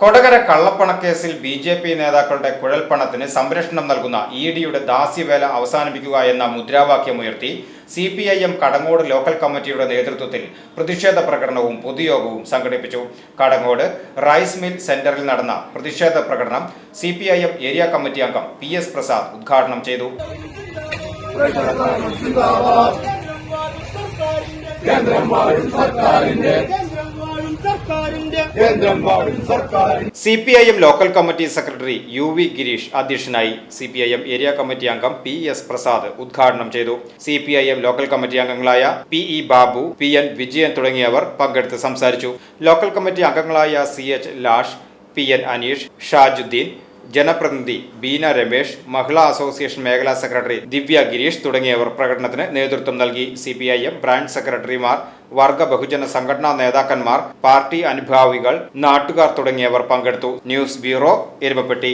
Kodakara കള്ളപ്പണക്കേസിൽ B J P നേതാക്കളുടെ കുഴൽപ്പണത്തിന് സംരക്ഷണം നൽകുന്ന ഇ ഡിയുടെ ദാസ്യവേല അവസാനിപ്പിക്കുക എന്ന മുദ്രാവാക്യമുയർത്തി C P I M Kadangode local കമ്മിറ്റിയുടെ നേതൃത്വത്തിൽ പ്രതിഷേധ പ്രകടനവും പൊതുയോഗവും സംഘടിപ്പിച്ചു. കടങ്ങോട് റൈസ് മിൽ സെന്ററിൽ നടന്ന പ്രതിഷേധ പ്രകടനം C P I M area committee അംഗം പി എസ് പ്രസാദ് ഉദ്ഘാടനം ചെയ്തു. C P I M local committee secretary U V Gireesh അധ്യക്ഷനായി C P I M area committee അംഗം പി എസ് പ്രസാദ് ഉദ്ഘാടനം ചെയ്തു. C P I M local committee അംഗങ്ങളായ P E Babu P N Vijayan തുടങ്ങിയവർ പങ്കെടുത്ത് സംസാരിച്ചു. ലോക്കൽ കമ്മിറ്റി അംഗങ്ങളായ C H Lash P N Aneesh Shajudheen ജനപ്രതിനിധി ബീന രമേശ് മഹിളാ അസോസിയേഷൻ മേഖലാ സെക്രട്ടറി ദിവ്യ ഗിരീഷ് തുടങ്ങിയവർ പ്രകടനത്തിന് നേതൃത്വം നൽകി. C P I M branch സെക്രട്ടറിമാർ വർഗ ബഹുജന സംഘടനാ നേതാക്കന്മാർ പാർട്ടി അനുഭാവികൾ നാട്ടുകാർ തുടങ്ങിയവർ പങ്കെടുത്തു. News bureau Erumapetty.